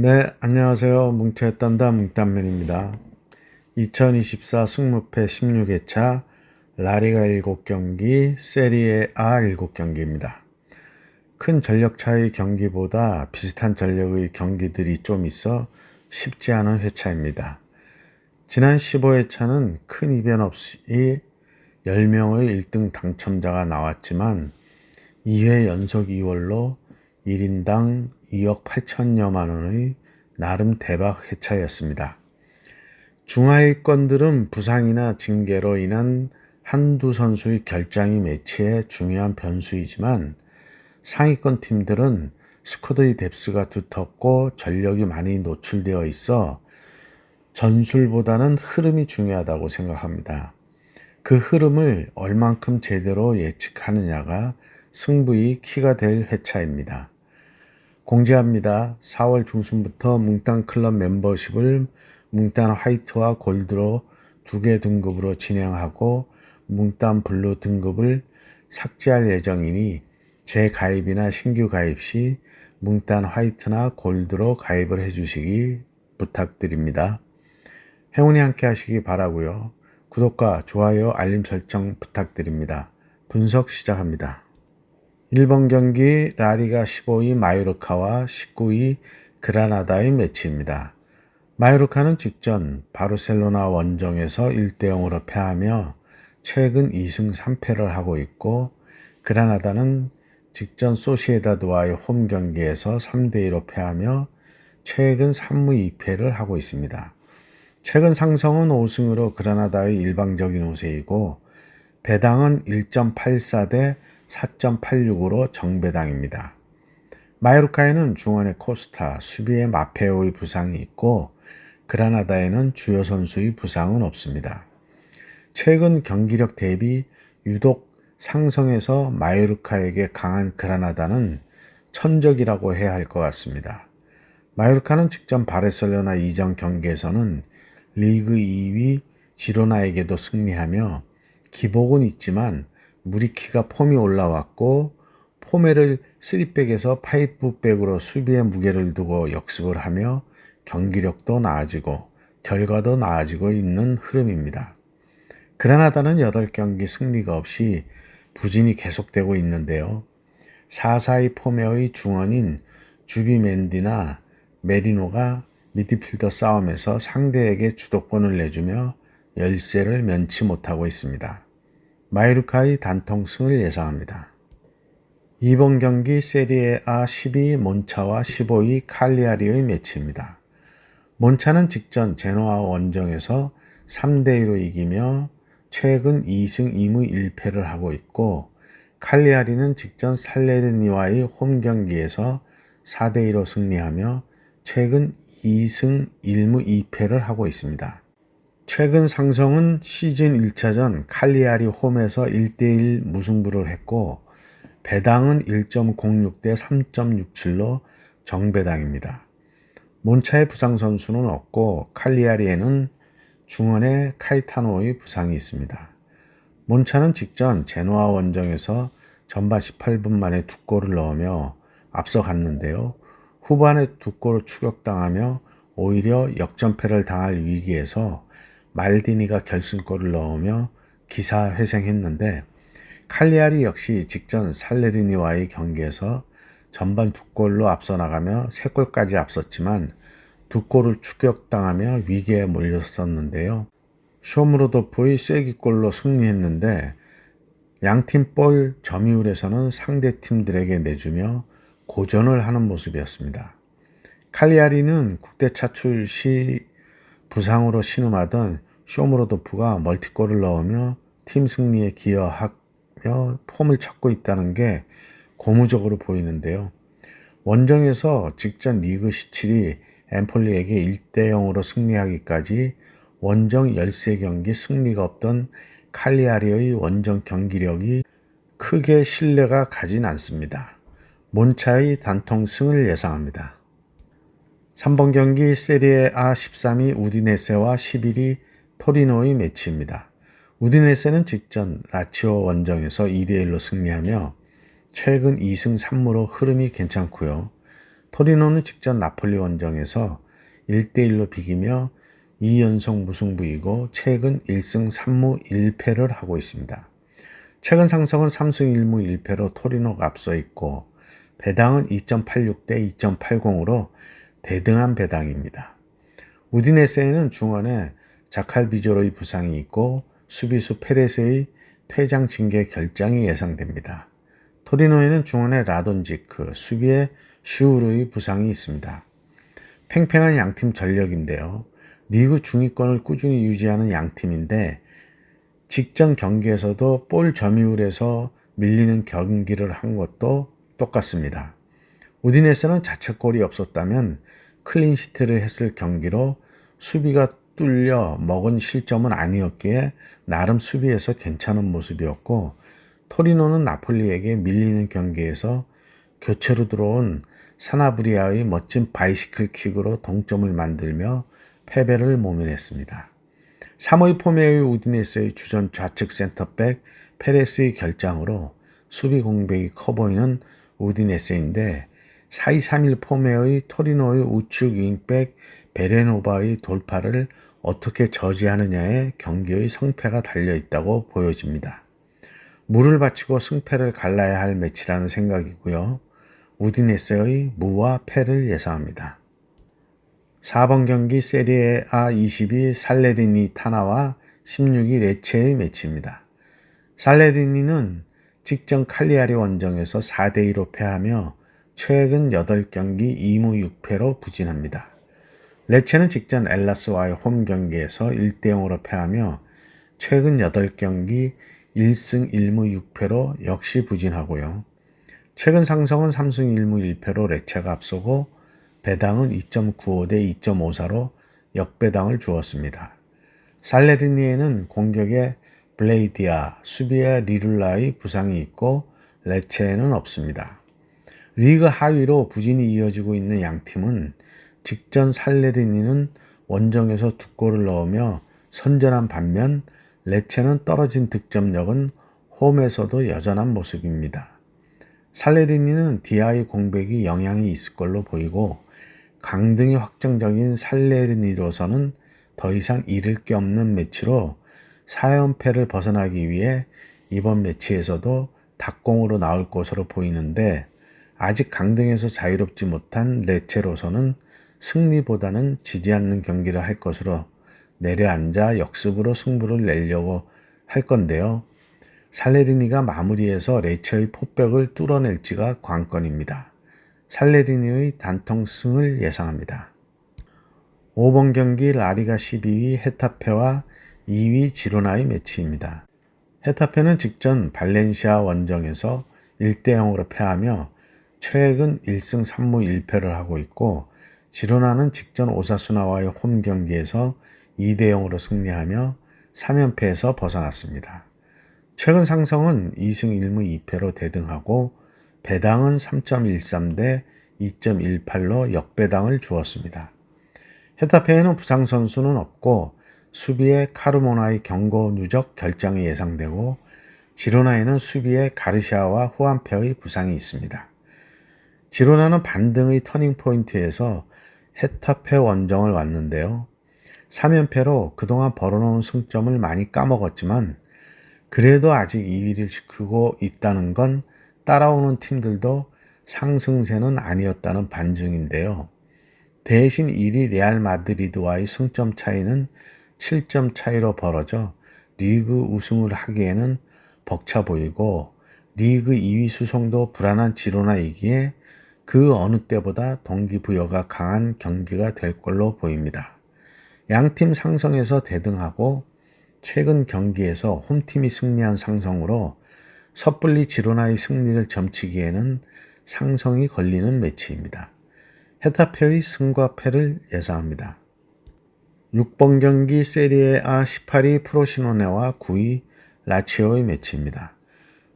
네, 안녕하세요. 뭉쳐의 딴다 뭉딴맨입니다. 2024 승무패 16회차 라리가 7경기, 세리에 A 7경기입니다. 큰 전력 차이 경기보다 비슷한 전력의 경기들이 좀 있어 쉽지 않은 회차입니다. 지난 15회차는 큰 이변 없이 10명의 1등 당첨자가 나왔지만 2회 연속 2월로 1인당 2억 8천여만 원의 나름 대박 회차였습니다. 중하위권들은 부상이나 징계로 인한 한두 선수의 결장이 매치의 중요한 변수이지만 상위권 팀들은 스쿼드의 뎁스가 두텁고 전력이 많이 노출되어 있어 전술보다는 흐름이 중요하다고 생각합니다. 그 흐름을 얼만큼 제대로 예측하느냐가 승부의 키가 될 회차입니다. 공지합니다. 4월 중순부터 뭉땅 클럽 멤버십을 뭉땅 화이트와 골드로 두 개 등급으로 진행하고 뭉땅 블루 등급을 삭제할 예정이니 재가입이나 신규 가입 시 뭉땅 화이트나 골드로 가입을 해주시기 부탁드립니다. 행운이 함께 하시기 바라고요. 구독과 좋아요, 알림 설정 부탁드립니다. 분석 시작합니다. 1번 경기 라리가 15위 마요르카와 19위 그라나다의 매치입니다. 마요르카는 직전 바르셀로나 원정에서 1대 0으로 패하며 최근 2승 3패를 하고 있고 그라나다는 직전 소시에다드와의 홈 경기에서 3대 2로 패하며 최근 3무 2패를 하고 있습니다. 최근 상성은 5승으로 그라나다의 일방적인 우세이고 배당은 1.84대 4.86으로 정배당입니다. 마요르카에는 중원의 코스타, 수비의 마페오의 부상이 있고 그라나다에는 주요 선수의 부상은 없습니다. 최근 경기력 대비 유독 상성에서 마요르카에게 강한 그라나다는 천적이라고 해야 할 것 같습니다. 마요르카는 직전 바르셀로나 이전 경기에서는 리그 2위 지로나에게도 승리하며 기복은 있지만 무리키가 폼이 올라왔고 포메를 3백에서 파이프백으로 수비의 무게를 두고 역습을 하며 경기력도 나아지고 결과도 나아지고 있는 흐름입니다. 그라나다는 8경기 승리가 없이 부진이 계속되고 있는데요. 4-4의 포메의 중원인 주비맨디나 메리노가 미드필더 싸움에서 상대에게 주도권을 내주며 열세를 면치 못하고 있습니다. 마이루카의 단통승을 예상합니다. 이번 경기 세리에 A 12 몬차와 15위 칼리아리의 매치입니다. 몬차는 직전 제노아 원정에서 3대2로 이기며 최근 2승 2무 1패를 하고 있고 칼리아리는 직전 살레르니와의 홈 경기에서 4대2로 승리하며 최근 2승 1무 2패를 하고 있습니다. 최근 상성은 시즌 1차전 칼리아리 홈에서 1대1 무승부를 했고 배당은 1.06 대 3.67로 정배당입니다. 몬차의 부상 선수는 없고 칼리아리에는 중원의 카이타노의 부상이 있습니다. 몬차는 직전 제노아 원정에서 전반 18분 만에 두 골을 넣으며 앞서갔는데요. 후반에 두 골을 추격당하며 오히려 역전패를 당할 위기에서 말디니가 결승골을 넣으며 기사회생했는데 칼리아리 역시 직전 살레리니와의 경기에서 전반 두 골로 앞서 나가며 세 골까지 앞섰지만 두 골을 추격당하며 위기에 몰렸었는데요. 쇼무로도프의 쐐기골로 승리했는데 양팀 볼 점유율에서는 상대 팀들에게 내주며 고전을 하는 모습이었습니다. 칼리아리는 국대 차 출 시 부상으로 신음하던 쇼무로도프가 멀티골을 넣으며 팀 승리에 기여하며 폼을 찾고 있다는 게 고무적으로 보이는데요. 원정에서 직전 리그 17위 엠폴리에게 1대 0으로 승리하기까지 원정 13경기 승리가 없던 칼리아리의 원정 경기력이 크게 신뢰가 가진 않습니다. 몬차의 단통승을 예상합니다. 3번 경기 세리에 A 13위 우디네세와 11위 토리노의 매치입니다. 우디네세는 직전 라치오 원정에서 2대1로 승리하며 최근 2승 3무로 흐름이 괜찮고요. 토리노는 직전 나폴리 원정에서 1대1로 비기며 2연속 무승부이고 최근 1승 3무 1패를 하고 있습니다. 최근 상승은 3승 1무 1패로 토리노가 앞서 있고 배당은 2.86대 2.80으로 대등한 배당입니다. 우디네스에는 중원에 자칼비조로의 부상이 있고 수비수 페레스의 퇴장 징계 결장이 예상됩니다. 토리노에는 중원에 라돈지크, 수비에 슈우르의 부상이 있습니다. 팽팽한 양팀 전력인데요. 리그 중위권을 꾸준히 유지하는 양팀인데 직전 경기에서도 볼 점유율에서 밀리는 경기를 한 것도 똑같습니다. 우디네스는 자책골이 없었다면 클린시트를 했을 경기로 수비가 뚫려 먹은 실점은 아니었기에 나름 수비에서 괜찮은 모습이었고 토리노는 나폴리에게 밀리는 경기에서 교체로 들어온 사나브리아의 멋진 바이시클 킥으로 동점을 만들며 패배를 모면했습니다. 3의 포메의 우디네스의 주전 좌측 센터백 페레스의 결장으로 수비 공백이 커 보이는 우디네스인데 4-2-3-1 포메의 토리노의 우측 윙백 베레노바의 돌파를 어떻게 저지하느냐에 경기의 성패가 달려 있다고 보여집니다. 물을 바치고 승패를 갈라야 할 매치라는 생각이고요. 우디네스의 무와 패를 예상합니다. 4번 경기 세리에 A22 살레리니 타나와 16위 레체의 매치입니다. 살레리니는 직전 칼리아리 원정에서 4대2로 패하며 최근 8경기 2무 6패로 부진합니다. 레체는 직전 엘라스와의 홈 경기에서 1대0으로 패하며 최근 8경기 1승 1무 6패로 역시 부진하고요. 최근 상승은 3승 1무 1패로 레체가 앞서고 배당은 2.95 대 2.54로 역배당을 주었습니다. 살레르니에는 공격에 블레이디아, 수비에 리룰라의 부상이 있고 레체에는 없습니다. 리그 하위로 부진이 이어지고 있는 양 팀은 직전 살레르니는 원정에서 두 골을 넣으며 선전한 반면 레체는 떨어진 득점력은 홈에서도 여전한 모습입니다. 살레리니는 디아의 공백이 영향이 있을 걸로 보이고 강등이 확정적인 살레리니로서는 더 이상 잃을 게 없는 매치로 4연패를 벗어나기 위해 이번 매치에서도 닭공으로 나올 것으로 보이는데 아직 강등에서 자유롭지 못한 레체로서는 승리보다는 지지 않는 경기를 할 것으로 내려앉아 역습으로 승부를 내려고 할 건데요. 살레리니가 마무리해서 레처의 포백을 뚫어낼지가 관건입니다. 살레리니의 단통승을 예상합니다. 5번 경기 라리가 12위 헤타페와 2위 지로나의 매치입니다. 헤타페는 직전 발렌시아 원정에서 1대 0으로 패하며 최근 1승 3무 1패를 하고 있고 지로나는 직전 오사수나와의 홈 경기에서 2대 0으로 승리하며 3연패에서 벗어났습니다. 최근 상승은 2승 1무 2패로 대등하고 배당은 3.13 대 2.18로 역배당을 주었습니다. 헤타페에는 부상 선수는 없고 수비에 카르모나의 경고 누적 결장이 예상되고 지로나에는 수비에 가르시아와 후안페의 부상이 있습니다. 지로나는 반등의 터닝 포인트에서 헤타페 원정을 왔는데요. 3연패로 그동안 벌어놓은 승점을 많이 까먹었지만 그래도 아직 2위를 지키고 있다는 건 따라오는 팀들도 상승세는 아니었다는 반증인데요. 대신 1위 레알 마드리드와의 승점 차이는 7점 차이로 벌어져 리그 우승을 하기에는 벅차 보이고 리그 2위 수성도 불안한 지로나이기에 그 어느 때보다 동기부여가 강한 경기가 될 걸로 보입니다. 양팀 상성에서 대등하고 최근 경기에서 홈팀이 승리한 상성으로 섣불리 지로나의 승리를 점치기에는 상성이 걸리는 매치입니다. 헤타페의 승과 패를 예상합니다. 6번 경기 세리에 A 18위 프로시노네와 9위 라치오의 매치입니다.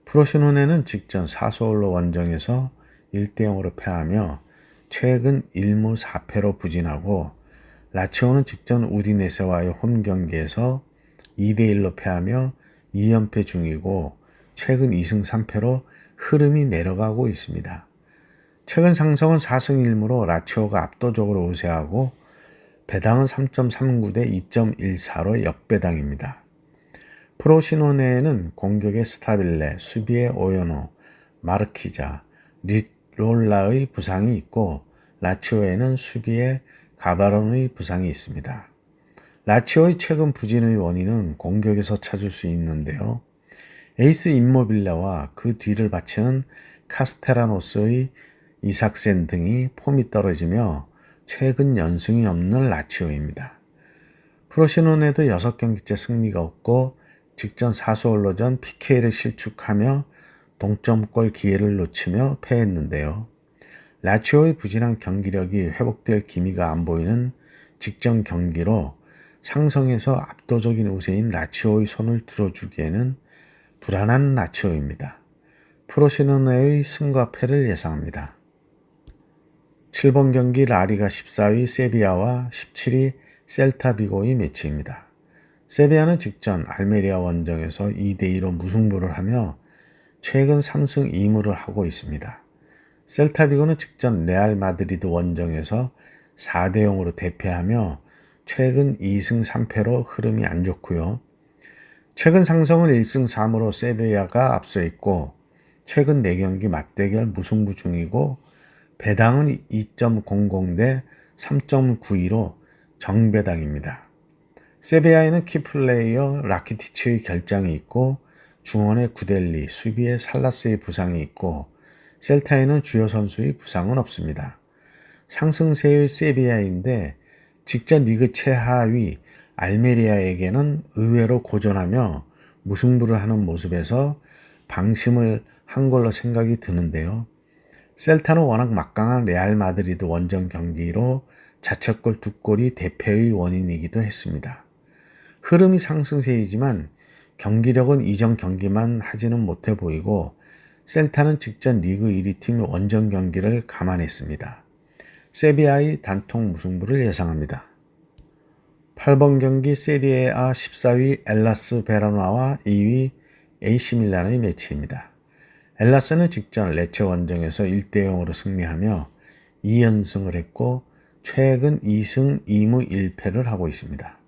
프로시노네는 직전 사소올로 원정에서 1대0으로 패하며 최근 1무 4패로 부진하고 라치오는 직전 우디네세와의 홈 경기에서 2대1로 패하며 2연패 중이고 최근 2승 3패로 흐름이 내려가고 있습니다. 최근 상승은 4승 1무로 라치오가 압도적으로 우세하고 배당은 3.39 대 2.14로 역배당입니다. 프로시노네에는 공격의 스타빌레, 수비의 오연호, 마르키자, 리 롤라의 부상이 있고 라치오에는 수비의 가바론의 부상이 있습니다. 라치오의 최근 부진의 원인은 공격에서 찾을 수 있는데요. 에이스 임모빌레와 그 뒤를 바치는 카스테라노스의 이삭센 등이 폼이 떨어지며 최근 연승이 없는 라치오입니다. 프로시논에도 6경기째 승리가 없고 직전 사수올로전 PK를 실축하며 동점골 기회를 놓치며 패했는데요. 라치오의 부진한 경기력이 회복될 기미가 안 보이는 직전 경기로 상성에서 압도적인 우세인 라치오의 손을 들어주기에는 불안한 라치오입니다. 프로시노네의 승과 패를 예상합니다. 7번 경기 라리가 14위 세비야와 17위 셀타비고의 매치입니다. 세비야는 직전 알메리아 원정에서 2대2로 무승부를 하며 최근 3승 2무를 하고 있습니다. 셀타비고는 직전 레알 마드리드 원정에서 4대 0으로 대패하며 최근 2승 3패로 흐름이 안 좋고요. 최근 상성은 1승 3으로 세비야가 앞서 있고 최근 4경기 맞대결 무승부 중이고 배당은 2.00 대 3.92로 정배당입니다. 세비야에는 키플레이어 라키티치의 결장이 있고 중원의 구델리, 수비의 살라스의 부상이 있고 셀타에는 주요 선수의 부상은 없습니다. 상승세의 세비야인데 직전 리그 최하위 알메리아에게는 의외로 고전하며 무승부를 하는 모습에서 방심을 한 걸로 생각이 드는데요. 셀타는 워낙 막강한 레알 마드리드 원정 경기로 자책골 두 골이 대패의 원인이기도 했습니다. 흐름이 상승세이지만 경기력은 이전 경기만 하지는 못해 보이고 셀타는 직전 리그 1위 팀 원정 경기를 감안했습니다. 세비야의 단통 무승부를 예상합니다. 8번 경기 세리에아 14위 엘라스 베라나와 2위 AC 밀란의 매치입니다. 엘라스는 직전 레체 원정에서 1대 0으로 승리하며 2연승을 했고 최근 2승 2무 1패를 하고 있습니다.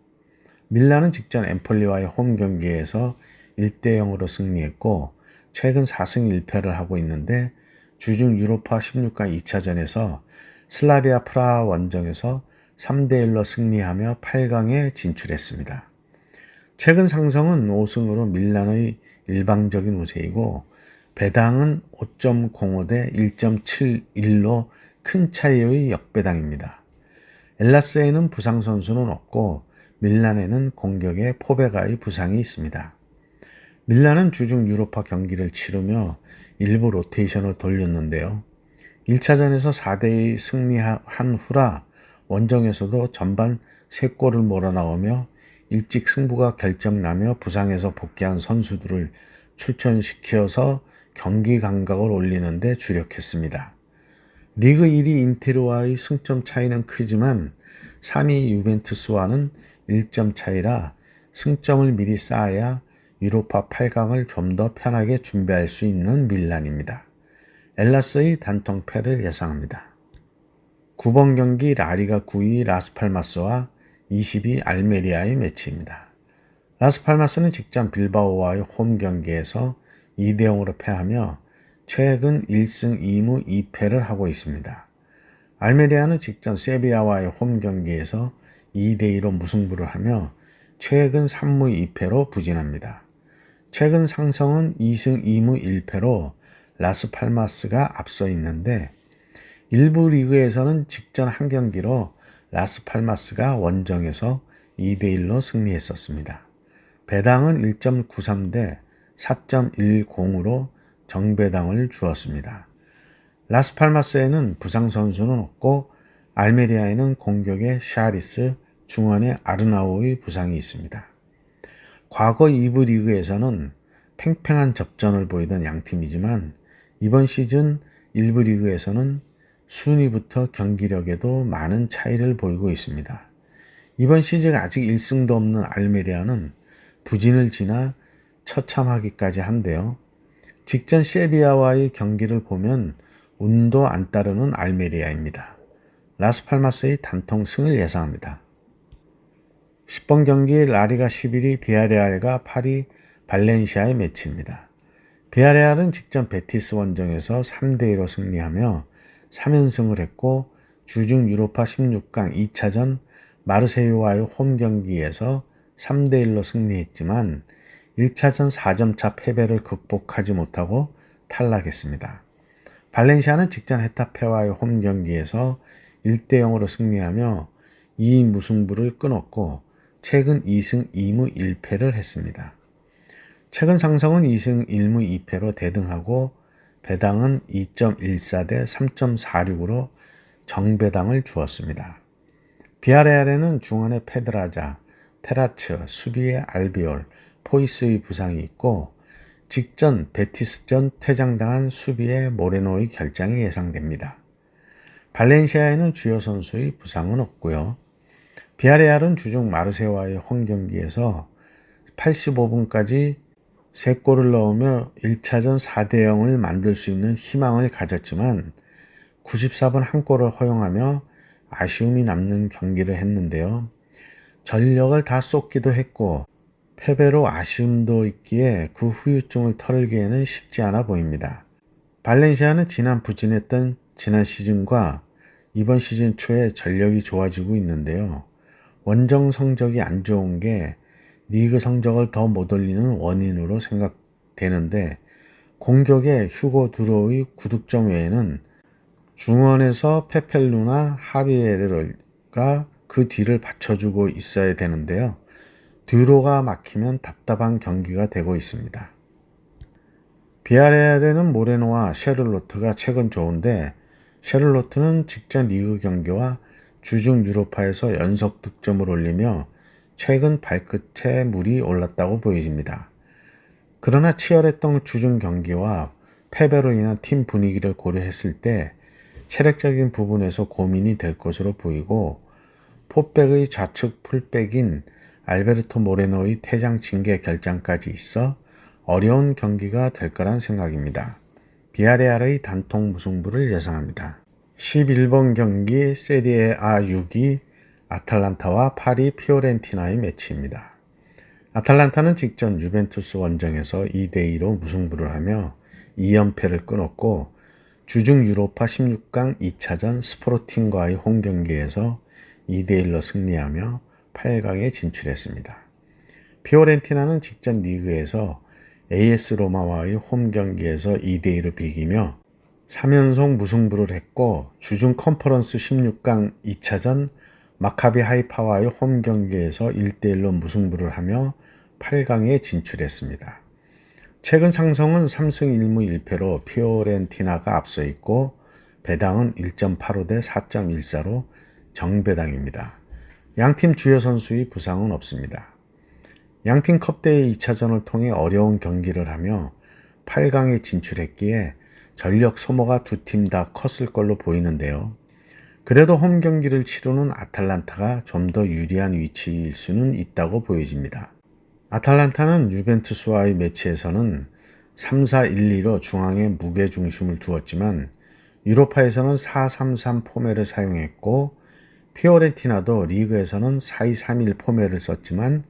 밀라는 직전 엠폴리와의 홈 경기에서 1대 0으로 승리했고 최근 4승 1패를 하고 있는데 주중 유로파 16강 2차전에서 슬라비아 프라하 원정에서 3대 1로 승리하며 8강에 진출했습니다. 최근 상성은 5승으로 밀란의 일방적인 우세이고 배당은 5.05 대 1.71로 큰 차이의 역배당입니다. 엘라스에는 부상 선수는 없고 밀란에는 공격에 포베가의 부상이 있습니다. 밀란은 주중 유로파 경기를 치르며 일부 로테이션을 돌렸는데요. 1차전에서 4대2 승리한 후라 원정에서도 전반 3골을 몰아나오며 일찍 승부가 결정나며 부상에서 복귀한 선수들을 출전시켜서 경기 감각을 올리는데 주력했습니다. 리그 1위 인테르와의 승점 차이는 크지만 3위 유벤투스와는 1점 차이라 승점을 미리 쌓아야 유로파 8강을 좀 더 편하게 준비할 수 있는 밀란입니다. 엘라스의 단통패를 예상합니다. 9번 경기 라리가 9위 라스팔마스와 20위 알메리아의 매치입니다. 라스팔마스는 직전 빌바오와의 홈 경기에서 2대 0으로 패하며 최근 1승 2무 2패를 하고 있습니다. 알메리아는 직전 세비야와의 홈 경기에서 2대 2로 무승부를 하며 최근 3무 2패로 부진합니다. 최근 상성은 2승 2무 1패로 라스팔마스가 앞서 있는데 일부 리그에서는 직전 한 경기로 라스팔마스가 원정에서 2대 1로 승리했었습니다. 배당은 1.93대 4.10으로 정배당을 주었습니다. 라스팔마스에는 부상 선수는 없고 알메리아에는 공격의 샤리스, 중원의 아르나우의 부상이 있습니다. 과거 2부 리그에서는 팽팽한 접전을 보이던 양팀이지만 이번 시즌 1부 리그에서는 순위부터 경기력에도 많은 차이를 보이고 있습니다. 이번 시즌 아직 1승도 없는 알메리아는 부진을 지나 처참하기까지 한데요. 직전 세비야와의 경기를 보면 운도 안 따르는 알메리아입니다. 라스팔마스의 단통 승을 예상합니다. 10번 경기 라리가 11위 비아레알과 8위 발렌시아의 매치입니다. 비아레알은 직전 베티스 원정에서 3대2로 승리하며 3연승을 했고 주중 유로파 16강 2차전 마르세유와의 홈 경기에서 3대1로 승리했지만 1차전 4점차 패배를 극복하지 못하고 탈락했습니다. 발렌시아는 직전 헤타페와의 홈 경기에서 1대0으로 승리하며 2위 무승부를 끊었고 최근 2승 2무 1패를 했습니다. 최근 상성은 2승 1무 2패로 대등하고 배당은 2.14 대 3.46으로 정배당을 주었습니다. 비아레알에는 중원의 페드라자, 테라츠, 수비의 알비올, 포이스의 부상이 있고 직전 베티스전 퇴장당한 수비의 모레노의 결장이 예상됩니다. 발렌시아에는 주요 선수의 부상은 없고요. 비아레알은 주중 마르세와의 홈 경기에서 85분까지 3골을 넣으며 1차전 4대 0을 만들 수 있는 희망을 가졌지만 94분 한 골을 허용하며 아쉬움이 남는 경기를 했는데요. 전력을 다 쏟기도 했고 패배로 아쉬움도 있기에 그 후유증을 털기에는 쉽지 않아 보입니다. 발렌시아는 지난 부진했던 지난 시즌과 이번 시즌 초에 전력이 좋아지고 있는데요. 원정 성적이 안 좋은 게 리그 성적을 더 못 올리는 원인으로 생각되는데 공격에 휴고 드로의 구득점 외에는 중원에서 페펠루나 하비에르가 그 뒤를 받쳐주고 있어야 되는데요. 드로가 막히면 답답한 경기가 되고 있습니다. 비아레알에는 모레노와 셰를로트가 최근 좋은데 셰를로트는 직전 리그 경기와 주중 유로파에서 연속 득점을 올리며 최근 발끝에 물이 올랐다고 보여집니다. 그러나 치열했던 주중 경기와 패배로 인한 팀 분위기를 고려했을 때 체력적인 부분에서 고민이 될 것으로 보이고 포백의 좌측 풀백인 알베르토 모레노의 퇴장 징계 결장까지 있어 어려운 경기가 될 거란 생각입니다. 비아레알의 단통 무승부를 예상합니다. 11번 경기 세리에 A 6위 아탈란타와 파리 피오렌티나의 매치입니다. 아탈란타는 직전 유벤투스 원정에서 2대2로 무승부를 하며 2연패를 끊었고 주중 유로파 16강 2차전 스포르팅과의 홈 경기에서 2대1로 승리하며 8강에 진출했습니다. 피오렌티나는 직전 리그에서 AS 로마와의 홈 경기에서 2대2로 비기며 3연속 무승부를 했고 주중 컨퍼런스 16강 2차전 마카비 하이파와의 홈 경기에서 1대1로 무승부를 하며 8강에 진출했습니다. 최근 상성은 3승 1무 1패로 피오렌티나가 앞서 있고 배당은 1.85 대 4.14로 정배당입니다. 양팀 주요 선수의 부상은 없습니다. 양팀 컵대회 2차전을 통해 어려운 경기를 하며 8강에 진출했기에 전력 소모가 두 팀 다 컸을 걸로 보이는데요. 그래도 홈 경기를 치르는 아탈란타가 좀 더 유리한 위치일 수는 있다고 보여집니다. 아탈란타는 유벤투스와의 매치에서는 3-4-1-2로 중앙에 무게 중심을 두었지만 유로파에서는 4-3-3 포맷을 사용했고 피오렌티나도 리그에서는 4-2-3-1 포맷을 썼지만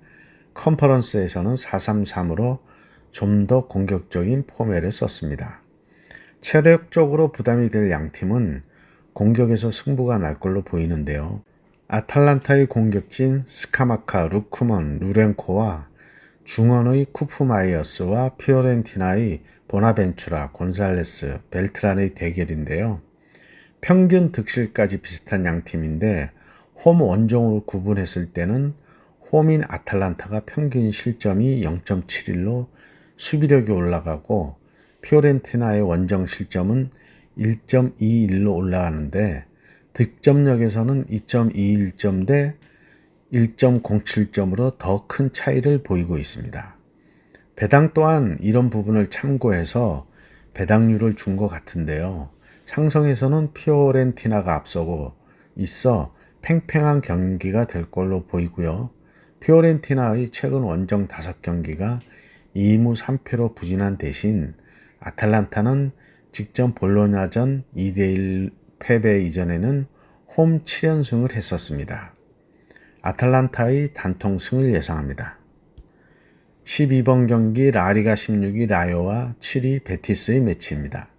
컨퍼런스에서는 4-3-3으로 좀 더 공격적인 포맷을 썼습니다. 체력적으로 부담이 될 양팀은 공격에서 승부가 날 걸로 보이는데요. 아탈란타의 공격진 스카마카, 루크먼, 루렌코와 중원의 쿠프마이어스와 피오렌티나의 보나벤추라, 곤살레스, 벨트란의 대결인데요. 평균 득실까지 비슷한 양팀인데 홈 원정으로 구분했을 때는 홈인 아탈란타가 평균 실점이 0.71로 수비력이 올라가고 피오렌티나의 원정 실점은 1.21로 올라가는데 득점력에서는 2.21점 대 1.07점으로 더 큰 차이를 보이고 있습니다. 배당 또한 이런 부분을 참고해서 배당률을 준 것 같은데요. 상성에서는 피오렌티나가 앞서고 있어 팽팽한 경기가 될 걸로 보이고요. 피오렌티나의 최근 원정 5경기가 2무 3패로 부진한 대신 아탈란타는 직전 볼로냐전 2대1 패배 이전에는 홈 7연승을 했었습니다. 아탈란타의 단통승을 예상합니다. 12번 경기 라리가 16위 라요와 7위 베티스의 매치입니다.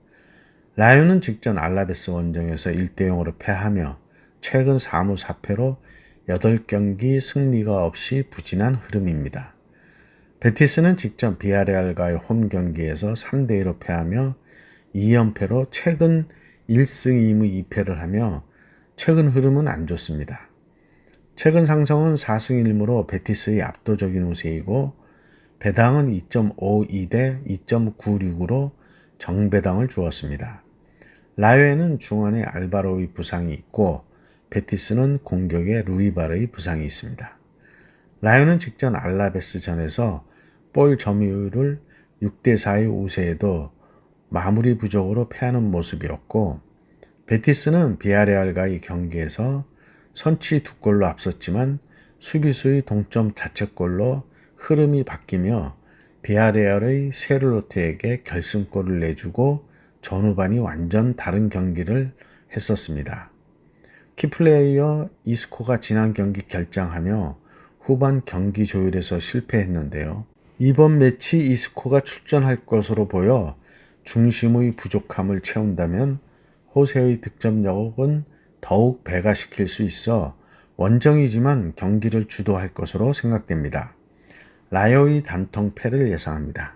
라요는 직전 알라베스 원정에서 1대0으로 패하며 최근 4무 4패로 8경기 승리가 없이 부진한 흐름입니다. 베티스는 직전 비아레알과의 홈 경기에서 3대2로 패하며 2연패로 최근 1승 2무 2패를 하며 최근 흐름은 안 좋습니다. 최근 상승은 4승 1무로 베티스의 압도적인 우세이고 배당은 2.52 대 2.96으로 정배당을 주었습니다. 라요에는 중원에 알바로의 부상이 있고 베티스는 공격에 루이바르의 부상이 있습니다. 라요는 직전 알라베스 전에서 볼 점유율을 6대4의 우세에도 마무리 부족으로 패하는 모습이었고 베티스는 비아레알과의 경기에서 선취 두 골로 앞섰지만 수비수의 동점 자책골로 흐름이 바뀌며 비아레알의 세르로테에게 결승골을 내주고 전후반이 완전 다른 경기를 했었습니다. 키플레이어 이스코가 지난 경기 결장하며 후반 경기 조율에서 실패했는데요. 이번 매치 이스코가 출전할 것으로 보여 중심의 부족함을 채운다면 호세의 득점력은 더욱 배가시킬 수 있어 원정이지만 경기를 주도할 것으로 생각됩니다. 라요의 단통패를 예상합니다.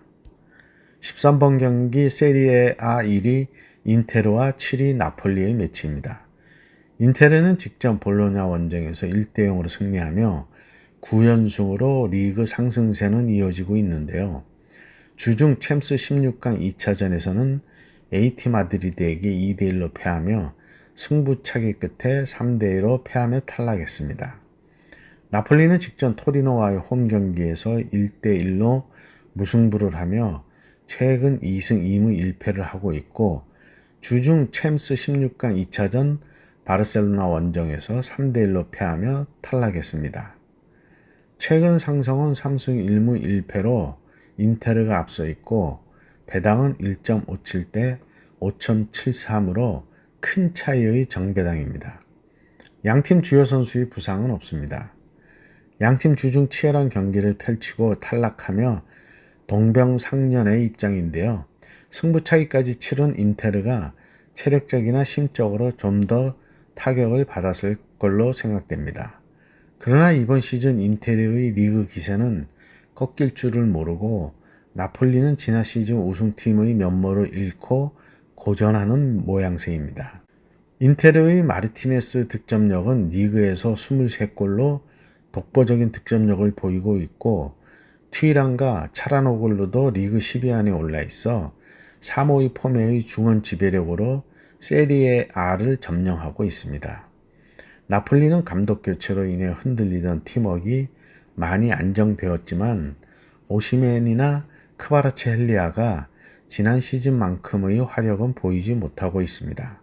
13번 경기 세리에 A 1위 인테르와 7위 나폴리의 매치입니다. 인테르는 직전 볼로냐 원정에서 1대 0으로 승리하며 9연승으로 리그 상승세는 이어지고 있는데요. 주중 챔스 16강 2차전에서는 AT 마드리드에게 2대1로 패하며 승부차기 끝에 3대1로 패하며 탈락했습니다. 나폴리는 직전 토리노와의 홈 경기에서 1대1로 무승부를 하며 최근 2승 2무 1패를 하고 있고 주중 챔스 16강 2차전 바르셀로나 원정에서 3대1로 패하며 탈락했습니다. 최근 상성은 3승 1무 1패로 인테르가 앞서 있고 배당은 1.57대 5.73으로 큰 차이의 정배당입니다. 양팀 주요 선수의 부상은 없습니다. 양팀 주중 치열한 경기를 펼치고 탈락하며 동병상련의 입장인데요. 승부차기까지 치른 인테르가 체력적이나 심적으로 좀 더 타격을 받았을 걸로 생각됩니다. 그러나 이번 시즌 인테르의 리그 기세는 꺾일 줄을 모르고 나폴리는 지난 시즌 우승팀의 면모를 잃고 고전하는 모양새입니다. 인테르의 마르티네스 득점력은 리그에서 23골로 독보적인 득점력을 보이고 있고 튀란과 차라노글루도 리그 10위 안에 올라 있어 3호의 포메의 중원 지배력으로 세리에 R을 점령하고 있습니다. 나폴리는 감독 교체로 인해 흔들리던 팀워크가 많이 안정되었지만 오시멘이나 크바라체헬리아가 지난 시즌만큼의 화력은 보이지 못하고 있습니다.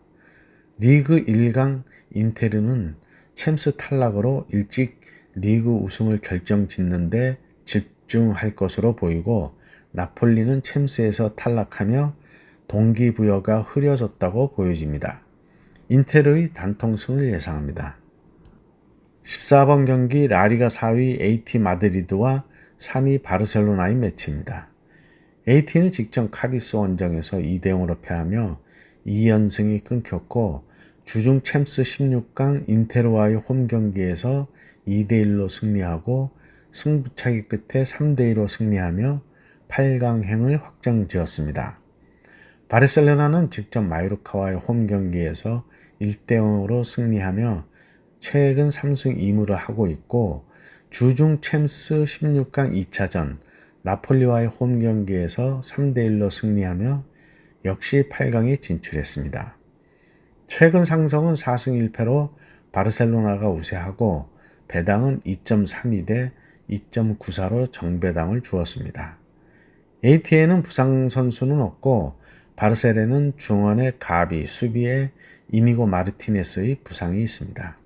리그 1강 인테르는 챔스 탈락으로 일찍 리그 우승을 결정짓는데 집중할 것으로 보이고 나폴리는 챔스에서 탈락하며 동기부여가 흐려졌다고 보여집니다. 인테르의 단통승을 예상합니다. 14번 경기 라리가 4위 AT 마드리드와 3위 바르셀로나의 매치입니다. AT는 직전 카디스 원정에서 2대0으로 패하며 2연승이 끊겼고 주중 챔스 16강 인테르와의 홈 경기에서 2대1로 승리하고 승부차기 끝에 3대2로 승리하며 8강행을 확정 지었습니다. 바르셀로나는 직접 마요르카와의 홈 경기에서 1대0으로 승리하며 최근 3승 2무를 하고 있고 주중 챔스 16강 2차전 나폴리와의 홈 경기에서 3대1로 승리하며 역시 8강에 진출했습니다. 최근 상성은 4승 1패로 바르셀로나가 우세하고 배당은 2.32 대 2.94로 정배당을 주었습니다. AT에는 부상 선수는 없고 바르셀에는 중원의 가비, 수비에 이니고 마르티네스의 부상이 있습니다.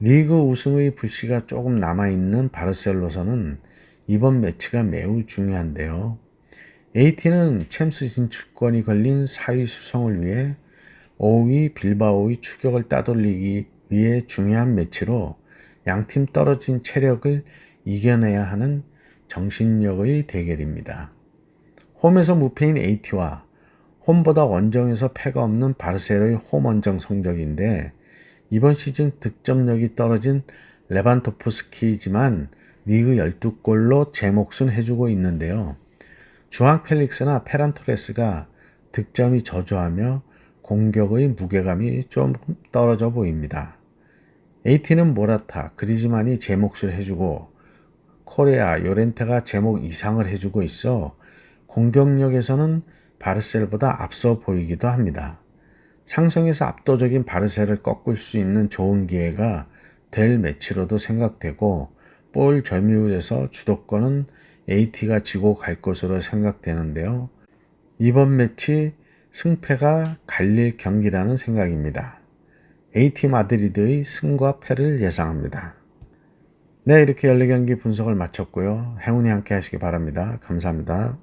리그 우승의 불씨가 조금 남아있는 바르셀로서는 이번 매치가 매우 중요한데요. AT는 챔스 진출권이 걸린 4위 수성을 위해 5위 빌바오의 추격을 따돌리기 위해 중요한 매치로 양팀 떨어진 체력을 이겨내야 하는 정신력의 대결입니다. 홈에서 무패인 AT와 홈보다 원정에서 패가 없는 바르셀의 홈 원정 성적인데 이번 시즌 득점력이 떨어진 레반토프스키지만 리그 12골로 제 몫은 해주고 있는데요. 주앙 펠릭스나 페란 토레스가 득점이 저조하며 공격의 무게감이 좀 떨어져 보입니다. AT는 모라타, 그리즈만이 제 몫을 해주고 코레아, 요렌테가 제목 이상을 해주고 있어 공격력에서는 바르셀보다 앞서 보이기도 합니다. 상성에서 압도적인 바르셀을 꺾을 수 있는 좋은 기회가 될 매치로도 생각되고 볼 점유율에서 주도권은 AT가 지고 갈 것으로 생각되는데요. 이번 매치 승패가 갈릴 경기라는 생각입니다. AT 마드리드의 승과 패를 예상합니다. 네, 이렇게 14경기 분석을 마쳤고요. 행운이 함께 하시기 바랍니다. 감사합니다.